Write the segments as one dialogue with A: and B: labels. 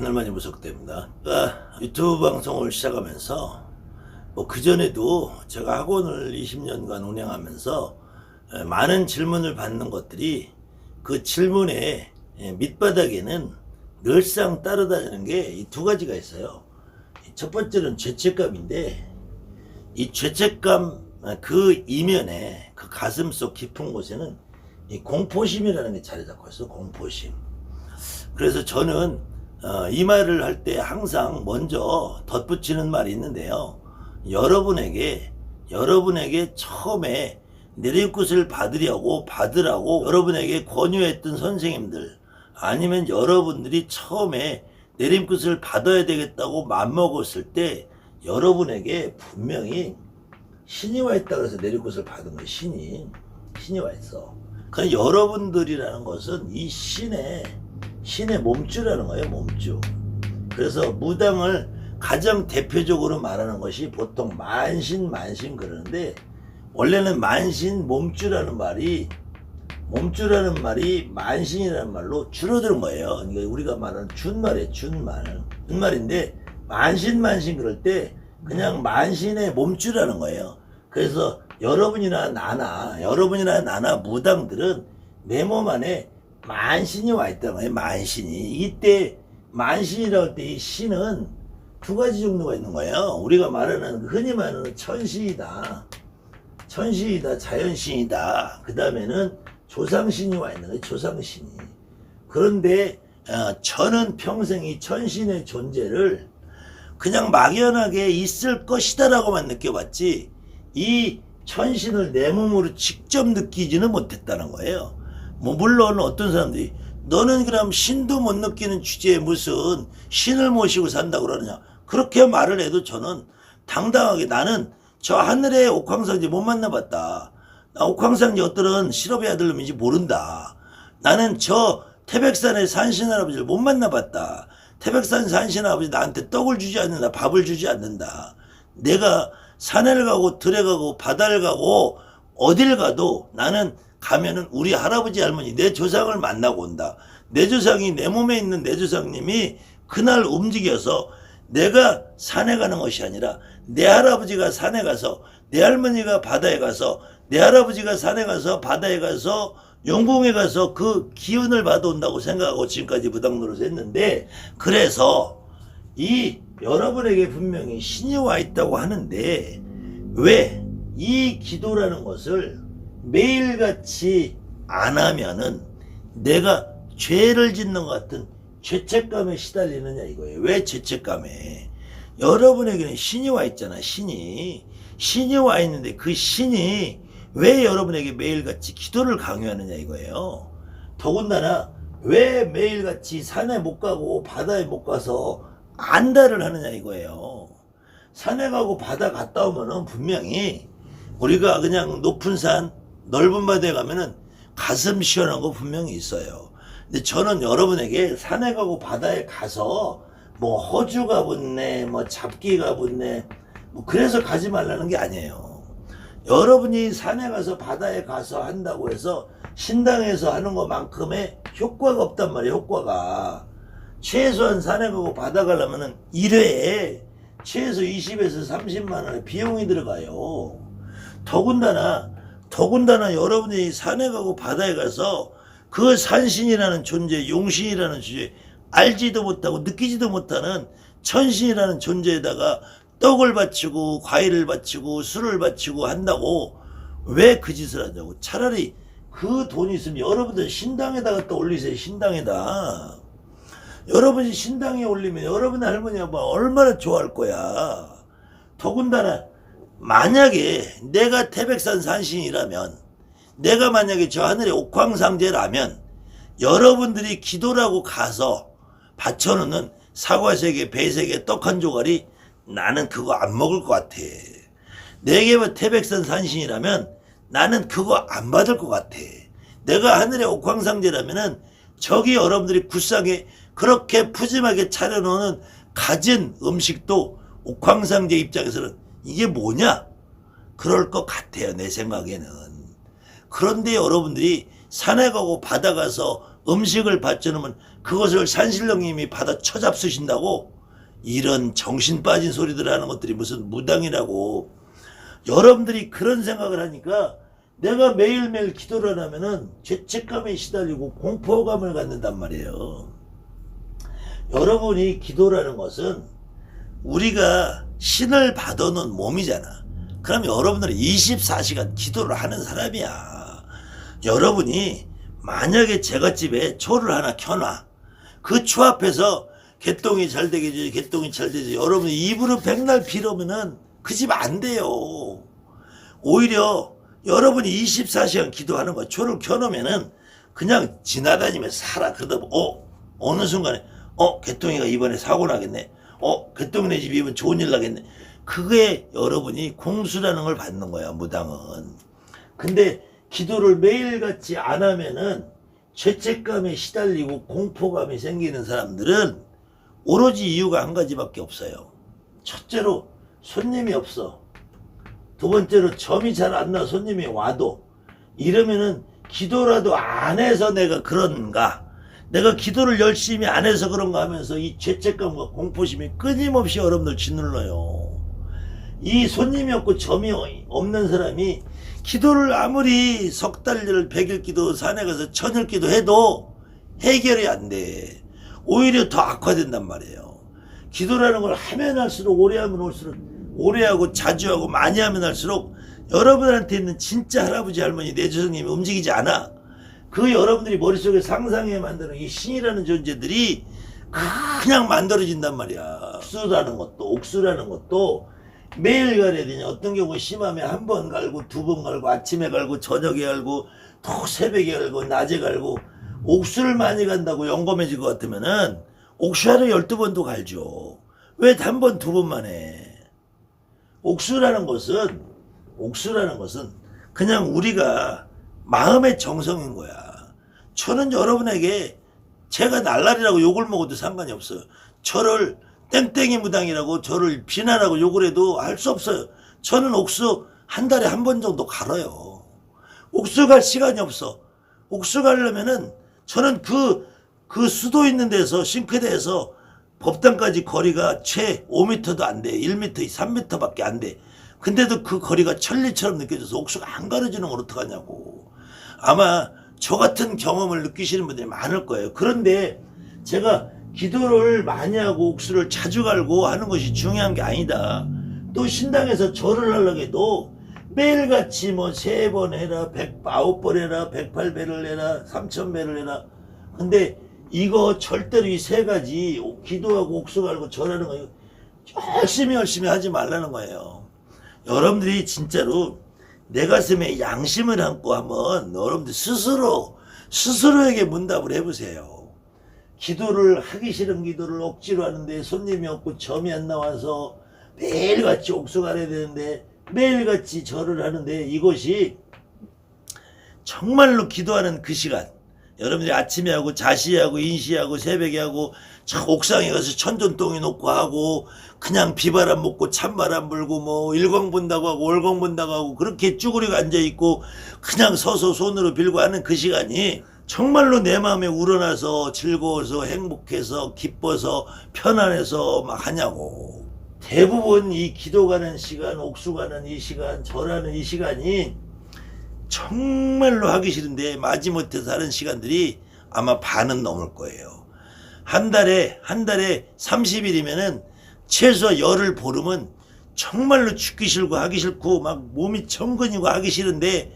A: 하늘만이 무섭답니다. 아, 유튜브 방송을 시작하면서 뭐 그전에도 제가 학원을 20년간 운영하면서 에, 많은 질문을 받는 것들이 그 질문의 에, 밑바닥에는 늘상 따라다니는 게 이 두 가지가 있어요. 첫 번째는 죄책감인데 이 죄책감 아, 그 이면에 그 가슴 속 깊은 곳에는 이 공포심이라는 게 자리 잡고 있어 공포심. 그래서 저는 어, 이 말을 할 때 항상 먼저 덧붙이는 말이 있는데요. 여러분에게 여러분에게 처음에 내리굿을 받으려고 받으라고 여러분에게 권유했던 선생님들 아니면 여러분들이 처음에 내림굿을 받아야 되겠다고 맘먹었을 때 여러분에게 분명히 신이 와 있다 그래서 내리굿을 받은 거예요. 신이 신이 와 있어. 그 여러분들이라는 것은 이 신의 신의 몸주라는 거예요. 몸주. 그래서 무당을 가장 대표적으로 말하는 것이 보통 만신 만신 그러는데 원래는 만신 몸주라는 말이 몸주라는 말이 만신이라는 말로 줄어드는 거예요. 그러니까 우리가 말하는 준말이에요. 준말. 준말인데 만신 만신 그럴 때 그냥 만신의 몸주라는 거예요. 그래서 여러분이나 나나 여러분이나 나나 무당들은 내 몸 안에 만신이 와 있다는 거예요. 만신이. 이때 만신이라고 할때이 신은 두 가지 종류가 있는 거예요. 우리가 말하는 흔히 말하는 천신이다. 천신이다, 자연신이다. 그 다음에는 조상신이 와 있는 거예요. 조상신이. 그런데 어, 저는 평생 이 천신의 존재를 그냥 막연하게 있을 것이다라고만 느껴봤지 이 천신을 내 몸으로 직접 느끼지는 못했다는 거예요. 뭐 물론 어떤 사람들이 너는 그럼 신도 못 느끼는 주제에 무슨 신을 모시고 산다고 그러느냐 그렇게 말을 해도 저는 당당하게 나는 저 하늘의 옥황상제 못 만나봤다. 나 옥황상제 어떤 실업의 아들 놈인지 모른다. 나는 저 태백산의 산신 할아버지를 못 만나봤다. 태백산 산신 할아버지 나한테 떡을 주지 않는다. 밥을 주지 않는다. 내가 산을 가고 들에 가고 바다를 가고 어딜 가도 나는 가면은 우리 할아버지 할머니 내 조상을 만나고 온다. 내 조상이 내 몸에 있는 내 조상님이 그날 움직여서 내가 산에 가는 것이 아니라 내 할아버지가 산에 가서 내 할머니가 바다에 가서 내 할아버지가 산에 가서 바다에 가서 영궁에 가서 그 기운을 받아온다고 생각하고 지금까지 무당노릇을 했는데 그래서 이 여러분에게 분명히 신이 와 있다고 하는데 왜 이 기도라는 것을 매일같이 안 하면은 내가 죄를 짓는 것 같은 죄책감에 시달리느냐 이거예요. 왜 죄책감에? 여러분에게는 신이 와 있잖아, 신이. 신이 와 있는데 그 신이 왜 여러분에게 매일같이 기도를 강요하느냐 이거예요. 더군다나 왜 매일같이 산에 못 가고 바다에 못 가서 안달을 하느냐 이거예요. 산에 가고 바다 갔다 오면은 분명히 우리가 그냥 높은 산, 넓은 바다에 가면은 가슴 시원한 거 분명히 있어요. 근데 저는 여러분에게 산에 가고 바다에 가서 뭐 호주가 붙네, 뭐 잡기가 붙네, 뭐 그래서 가지 말라는 게 아니에요. 여러분이 산에 가서 바다에 가서 한다고 해서 신당에서 하는 것만큼의 효과가 없단 말이에요, 효과가. 최소한 산에 가고 바다 가려면은 1회에 최소 20에서 30만 원의 비용이 들어가요. 더군다나, 더군다나 여러분이 산에 가고 바다에 가서 그 산신이라는 존재, 용신이라는 존재, 알지도 못하고 느끼지도 못하는 천신이라는 존재에다가 떡을 바치고 과일을 바치고 술을 바치고 한다고 왜 그 짓을 하냐고. 차라리 그돈 있으면 여러분들 신당에다가 또 올리세요. 신당에다. 여러분이 신당에 올리면 여러분 할머니가 뭐 얼마나 좋아할 거야. 더군다나 만약에 내가 태백산 산신이라면 내가 만약에 저 하늘의 옥황상제라면 여러분들이 기도라고 가서 바쳐놓는 사과 세 개, 배세 개, 떡한 조각이 나는 그거 안 먹을 것 같아. 내게 뭐 태백산 산신이라면 나는 그거 안 받을 것 같아. 내가 하늘의 옥황상제라면은 저기 여러분들이 굴상에 그렇게 푸짐하게 차려놓는 가진 음식도 옥황상제 입장에서는 이게 뭐냐? 그럴 것 같아요. 내 생각에는. 그런데 여러분들이 산에 가고 바다 가서 음식을 받쳐놓으면 그것을 산신령님이 받아 처잡수신다고 이런 정신 빠진 소리들 하는 것들이 무슨 무당이라고 여러분들이 그런 생각을 하니까 내가 매일매일 기도를 하면은 죄책감에 시달리고 공포감을 갖는단 말이에요. 여러분이 기도라는 것은 우리가 신을 받아놓은 몸이잖아. 그럼 여러분들은 24시간 기도를 하는 사람이야. 여러분이 만약에 제갓집에 초를 하나 켜놔. 그 초 앞에서 개똥이 잘 되게 해줘, 개똥이 잘 되지. 여러분이 입으로 백날 빌으면은 그 집 안 돼요. 오히려 여러분이 24시간 기도하는 거 초를 켜놓으면은 그냥 지나다니면서 살아. 그러다 보- 어 어느 순간에 어 개똥이가 이번에 사고 나겠네. 어 개똥이네 집 이번 좋은 일 나겠네. 그게 여러분이 공수라는 걸 받는 거야 무당은. 근데 기도를 매일같이 안 하면은 죄책감에 시달리고 공포감이 생기는 사람들은 오로지 이유가 한 가지밖에 없어요. 첫째로 손님이 없어. 두 번째로 점이 잘 안 나 손님이 와도 이러면은 기도라도 안 해서 내가 그런가 내가 기도를 열심히 안 해서 그런가 하면서 이 죄책감과 공포심이 끊임없이 여러분들 짓눌러요. 이 손님이 없고 점이 없는 사람이 기도를 아무리 석 달을 백일 기도 산에 가서 천일 기도 해도 해결이 안 돼. 오히려 더 악화된단 말이에요. 기도라는 걸 하면 할수록 오래 하면 올수록 오래 하고 자주 하고 많이 하면 할수록 여러분한테 있는 진짜 할아버지 할머니 내 조상님이 움직이지 않아. 그 여러분들이 머릿속에 상상해 만드는 이 신이라는 존재들이 그냥 만들어진단 말이야. 옥수라는 것도 옥수라는 것도 매일 갈아야 되냐. 어떤 경우 심하면 한 번 갈고 두 번 갈고 아침에 갈고 저녁에 갈고 또 새벽에 갈고 낮에 갈고 옥수를 많이 간다고 영검해질 것 같으면은 옥수 하루 열두 번도 갈죠. 왜 한 번 두 번만 해? 옥수라는 것은 옥수라는 것은 그냥 우리가 마음의 정성인 거야. 저는 여러분에게 제가 날라리라고 욕을 먹어도 상관이 없어요. 저를 땡땡이 무당이라고 저를 비난하고 욕을 해도 할수 없어요. 저는 옥수 한 달에 한 번 정도 갈아요. 옥수 갈 시간이 없어. 옥수 가려면은 저는 그, 그 수도 있는 데서 싱크대에서 법당까지 거리가 최 5m도 안 돼. 1m, 3m밖에 안 돼. 근데도 그 거리가 천리처럼 느껴져서 옥수가 안 가려지는 걸 어떡하냐고. 아마 저 같은 경험을 느끼시는 분들이 많을 거예요. 그런데 제가 기도를 많이 하고 옥수를 자주 갈고 하는 것이 중요한 게 아니다. 또 신당에서 절을 하려고 해도 매일같이 뭐 세 번 해라, 백 아홉 번 해라, 백팔 배를 해라, 삼천 배를 해라. 근데 이거 절대로 이 세 가지 기도하고 옥수 갈고 절하는 거 열심히 열심히 하지 말라는 거예요. 여러분들이 진짜로 내 가슴에 양심을 안고 한번 여러분들 스스로 스스로에게 문답을 해보세요. 기도를 하기 싫은 기도를 억지로 하는데 손님이 없고 점이 안 나와서 매일같이 옥수 가야 되는데 매일같이 절을 하는데 이것이 정말로 기도하는 그 시간 여러분들이 아침에 하고 자시하고 인시하고 새벽에 하고 저 옥상에 가서 천전동이 놓고 하고 그냥 비바람 먹고 찬바람 불고 뭐 일광 본다고 하고 월광 본다고 하고 그렇게 쭈그리고 앉아 있고 그냥 서서 손으로 빌고 하는 그 시간이 정말로 내 마음에 우러나서 즐거워서 행복해서 기뻐서 편안해서 막 하냐고 대부분 이 기도 가는 시간 옥수 가는 이 시간 절하는 이 시간이 정말로 하기 싫은데 마지못해서 하는 시간들이 아마 반은 넘을 거예요. 한 달에, 한 달에 30일이면은 최소 열을 보름은 정말로 죽기 싫고 하기 싫고 막 몸이 청근이고 하기 싫은데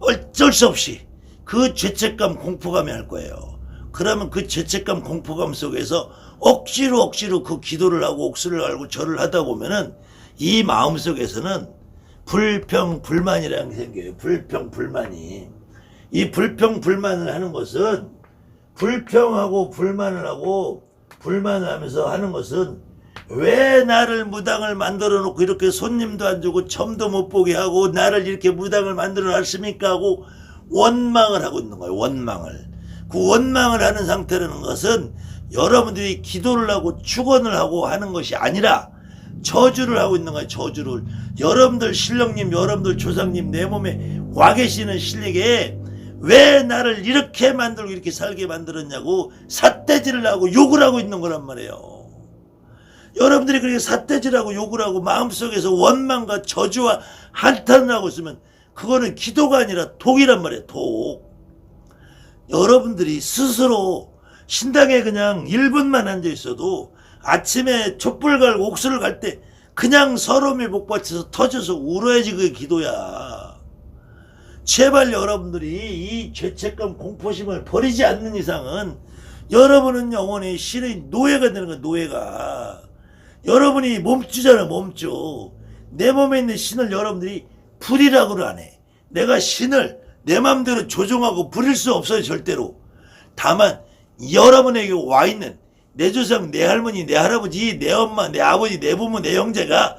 A: 어쩔 수 없이 그 죄책감 공포감이 할 거예요. 그러면 그 죄책감 공포감 속에서 억지로 억지로 그 기도를 하고 옥수를 알고 절을 하다 보면은 이 마음 속에서는 불평 불만이라는 게 생겨요. 불평 불만이 이 불평 불만을 하는 것은 불평하고 불만을 하고 불만을 하면서 하는 것은 왜 나를 무당을 만들어 놓고 이렇게 손님도 안 주고 점도 못 보게 하고 나를 이렇게 무당을 만들어 놨습니까 하고 원망을 하고 있는 거예요. 원망을. 그 원망을 하는 상태라는 것은 여러분들이 기도를 하고 축원을 하고 하는 것이 아니라 저주를 하고 있는 거예요. 저주를. 여러분들 신령님, 여러분들 조상님 내 몸에 와 계시는 신에게 왜 나를 이렇게 만들고 이렇게 살게 만들었냐고 삿대질을 하고 욕을 하고 있는 거란 말이에요. 여러분들이 그렇게 삿대질하고 욕을 하고 마음속에서 원망과 저주와 한탄을 하고 있으면 그거는 기도가 아니라 독이란 말이에요. 독. 여러분들이 스스로 신당에 그냥 1분만 앉아 있어도 아침에 촛불 갈고 옥수를 갈 때 그냥 서러움에 복받쳐서 터져서 울어야지 그게 기도야. 제발 여러분들이 이 죄책감 공포심을 버리지 않는 이상은 여러분은 영원히 신의 노예가 되는 거야 노예가 여러분이 몸주잖아 몸주 내 몸에 있는 신을 여러분들이 불이라고를 안 해 내가 신을 내 맘대로 조종하고 부릴 수 없어요 절대로 다만 여러분에게 와 있는 내 조상 내 할머니 내 할아버지 내 엄마 내 아버지 내 부모 내 형제가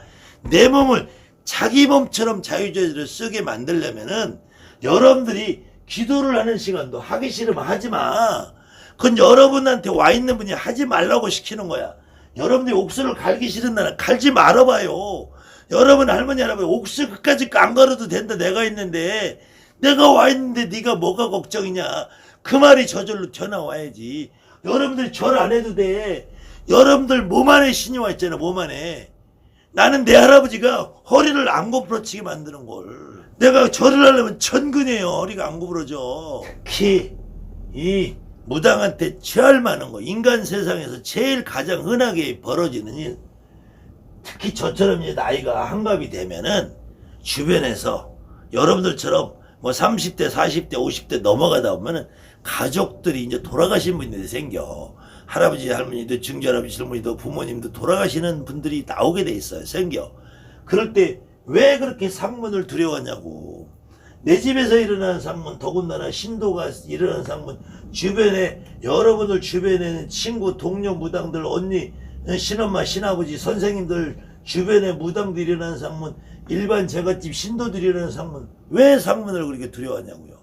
A: 내 몸을 자기 몸처럼 자유자재로 쓰게 만들려면은 여러분들이 기도를 하는 시간도 하기 싫으면 하지 마. 그건 여러분한테 와 있는 분이 하지 말라고 시키는 거야. 여러분들이 옥수를 갈기 싫은 날은 갈지 말아봐요. 여러분 할머니 할아버지 옥수 끝까지 안 걸어도 된다 내가 있는데 내가 와 있는데 네가 뭐가 걱정이냐. 그 말이 저절로 튀어나와야지. 여러분들 절 안 해도 돼. 여러분들 몸 안에 신이 와 있잖아 몸 안에. 나는 내 할아버지가 허리를 안 구부러치게 만드는 걸. 내가 절을 하려면 천근이에요. 허리가 안 구부러져. 특히 이 무당한테 취할 만한 거 인간 세상에서 제일 가장 흔하게 벌어지는 일. 특히 저처럼 이제 나이가 한갑이 되면은 주변에서 여러분들처럼 뭐 30대, 40대, 50대 넘어가다 보면은 가족들이 이제 돌아가신 분들이 생겨. 할아버지, 할머니도, 증조할아버지, 할머니도, 부모님도 돌아가시는 분들이 나오게 돼 있어요. 생겨. 그럴 때 왜 그렇게 상문을 두려워하냐고. 내 집에서 일어나는 상문, 더군다나 신도가 일어나는 상문, 주변에, 여러분들 주변에는 친구, 동료, 무당들, 언니, 신엄마, 신아버지, 선생님들 주변에 무당들이 일어나는 상문, 일반 제갓집 신도들이 일어나는 상문, 왜 상문을 그렇게 두려워하냐고요.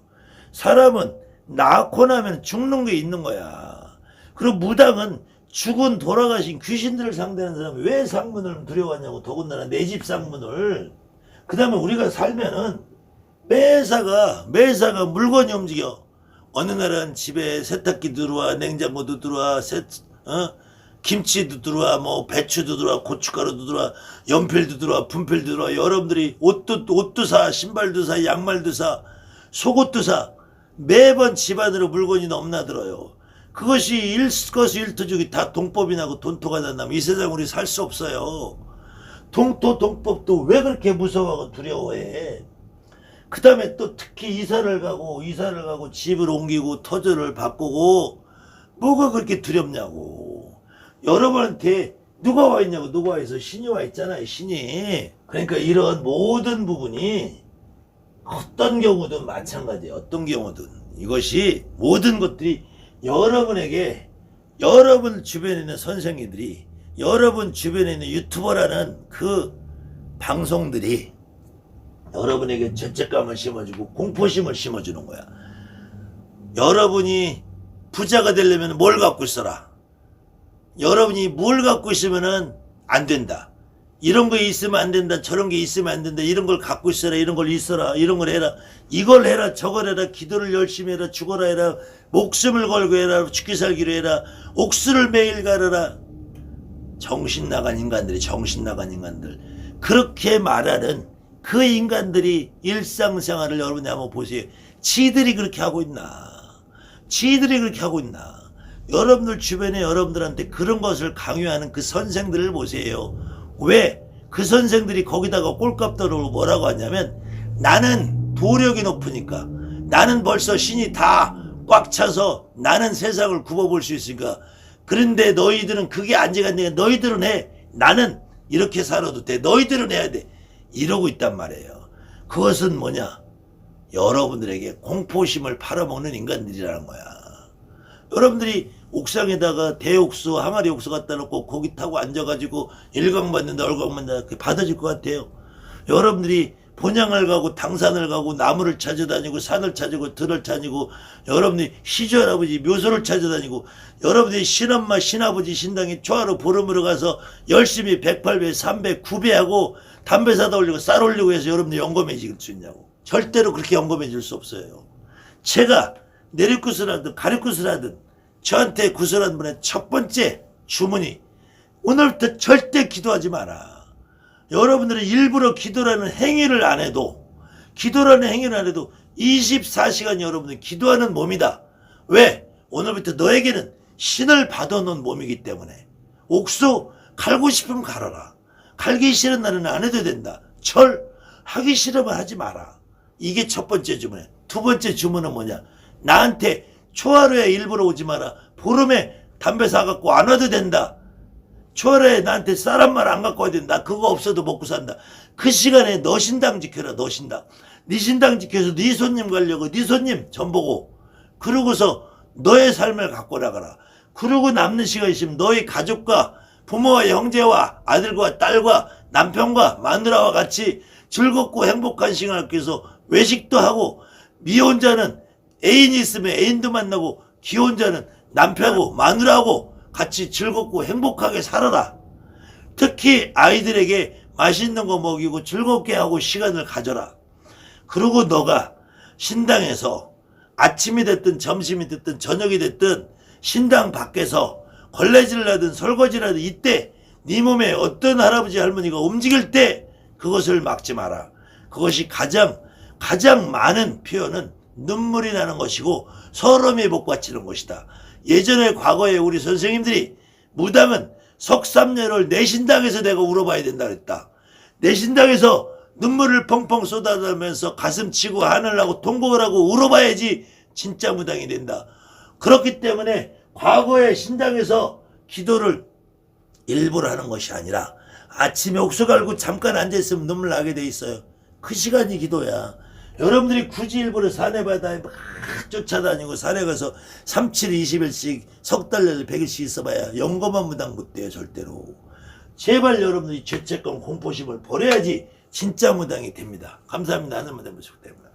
A: 사람은 낳고 나면 죽는 게 있는 거야. 그리고 무당은 죽은 돌아가신 귀신들을 상대하는 사람이 왜 상문을 두려워하냐고 더군다나 내 집 상문을 그 다음에 우리가 살면은 매사가 매사가 물건이 움직여 어느 날은 집에 세탁기 들어와 냉장고도 들어와 세, 어? 김치도 들어와 뭐 배추도 들어와 고춧가루도 들어와 연필도 들어와 분필도 들어와 여러분들이 옷도 옷도 사 신발도 사 양말도 사 속옷도 사 매번 집안으로 물건이 넘나들어요. 그것이 일거수일투족이 다 동법이 나고 돈토가 난다면 이 세상 우리 살 수 없어요. 동토 동법도 왜 그렇게 무서워하고 두려워해? 그 다음에 또 특히 이사를 가고 이사를 가고 집을 옮기고 터전을 바꾸고 뭐가 그렇게 두렵냐고. 여러분한테 누가 와 있냐고 누가 와 있어 신이 와 있잖아요 신이. 그러니까 이런 모든 부분이 어떤 경우든 마찬가지예요. 어떤 경우든 이것이 모든 것들이 여러분에게 여러분 주변에 있는 선생님들이 여러분 주변에 있는 유튜버라는 그 방송들이 여러분에게 죄책감을 심어주고 공포심을 심어주는 거야. 여러분이 부자가 되려면 뭘 갖고 있어라. 여러분이 뭘 갖고 있으면은 안 된다. 이런 거 있으면 안 된다. 저런 게 있으면 안 된다. 이런 걸 갖고 있어라. 이런 걸 있어라. 이런 걸 해라. 이걸 해라. 저걸 해라. 기도를 열심히 해라. 죽어라 해라. 목숨을 걸고 해라. 죽기 살기로 해라. 옥수를 매일 가르라. 정신 나간 인간들이 정신 나간 인간들. 그렇게 말하는 그 인간들이 일상생활을 여러분이 한번 보세요. 지들이 그렇게 하고 있나? 지들이 그렇게 하고 있나? 여러분들 주변에 여러분들한테 그런 것을 강요하는 그 선생들을 보세요. 왜? 그 선생들이 거기다가 꼴값 떨어고 뭐라고 하냐면 나는 도력이 높으니까 나는 벌써 신이 다 꽉 차서 나는 세상을 굽어볼 수 있으니까 그런데 너희들은 그게 안지간니까 너희들은 해 나는 이렇게 살아도 돼 너희들은 해야 돼 이러고 있단 말이에요. 그것은 뭐냐? 여러분들에게 공포심을 팔아먹는 인간들이라는 거야. 여러분들이 옥상에다가 대옥수, 항아리 옥수 갖다 놓고 거기 타고 앉아가지고 일광 받는다, 얼광 받는다, 그게 받아질 것 같아요. 여러분들이 본향을 가고 당산을 가고 나무를 찾아다니고 산을 찾고 들을 찾고 여러분들이 시주할아버지 묘소를 찾아다니고 여러분들이 신엄마 신아버지 신당에 초하루 보름으로 가서 열심히 108배 300 9배하고 담배 사다 올리고 쌀 올리고 해서 여러분들이 영검해질 수 있냐고 절대로 그렇게 영검해질 수 없어요 제가 내리굿을 하든 가리굿을 하든 저한테 구슬한 분의 첫 번째 주문이 오늘부터 절대 기도하지 마라. 여러분들이 일부러 기도라는 행위를 안 해도 기도라는 행위를 안 해도 24시간 여러분들 기도하는 몸이다. 왜? 오늘부터 너에게는 신을 받아놓은 몸이기 때문에 옥수 갈고 싶으면 갈아라. 갈기 싫은 날은 안 해도 된다. 절 하기 싫으면 하지 마라. 이게 첫 번째 주문이야. 두 번째 주문은 뭐냐? 나한테 초하루에 일부러 오지 마라. 보름에 담배 사갖고 안 와도 된다. 초하루에 나한테 쌀한 말 안 갖고 와야 된다. 그거 없어도 먹고 산다. 그 시간에 너 신당 지켜라. 너 신당. 네 신당 지켜서 네 손님 가려고 네 손님 전 보고 그러고서 너의 삶을 갖고 나가라. 그러고 남는 시간 있으면 너의 가족과 부모와 형제와 아들과 딸과 남편과 마누라와 같이 즐겁고 행복한 시간을 위해서 외식도 하고 미혼자는 애인이 있으면 애인도 만나고 기혼자는 남편하고 마누라하고 같이 즐겁고 행복하게 살아라. 특히 아이들에게 맛있는 거 먹이고 즐겁게 하고 시간을 가져라. 그리고 너가 신당에서 아침이 됐든 점심이 됐든 저녁이 됐든 신당 밖에서 걸레질을 하든 설거지를 하든 이때 네 몸에 어떤 할아버지 할머니가 움직일 때 그것을 막지 마라. 그것이 가장 가장 많은 표현은 눈물이 나는 것이고 서러움에 복받치는 것이다. 예전에 과거에 우리 선생님들이 무당은 석삼년을 내 신당에서 내가 울어봐야 된다 그랬다. 내 신당에서 눈물을 펑펑 쏟아내면서 가슴 치고 하늘나고 통곡을 하고 울어봐야지 진짜 무당이 된다. 그렇기 때문에 과거의 신당에서 기도를 일부러 하는 것이 아니라 아침에 옥수 갈고 잠깐 앉아있으면 눈물 나게 돼 있어요. 그 시간이 기도야. 여러분들이 굳이 일부러 산에 바다에 막 쫓아다니고 산에 가서 3, 7, 20일씩 석달 내내 100일씩 있어봐야 영거만 무당 못 돼요 절대로. 제발 여러분들이 죄책감 공포심을 버려야지 진짜 무당이 됩니다. 감사합니다. 하늘 무당 부탁드립니다.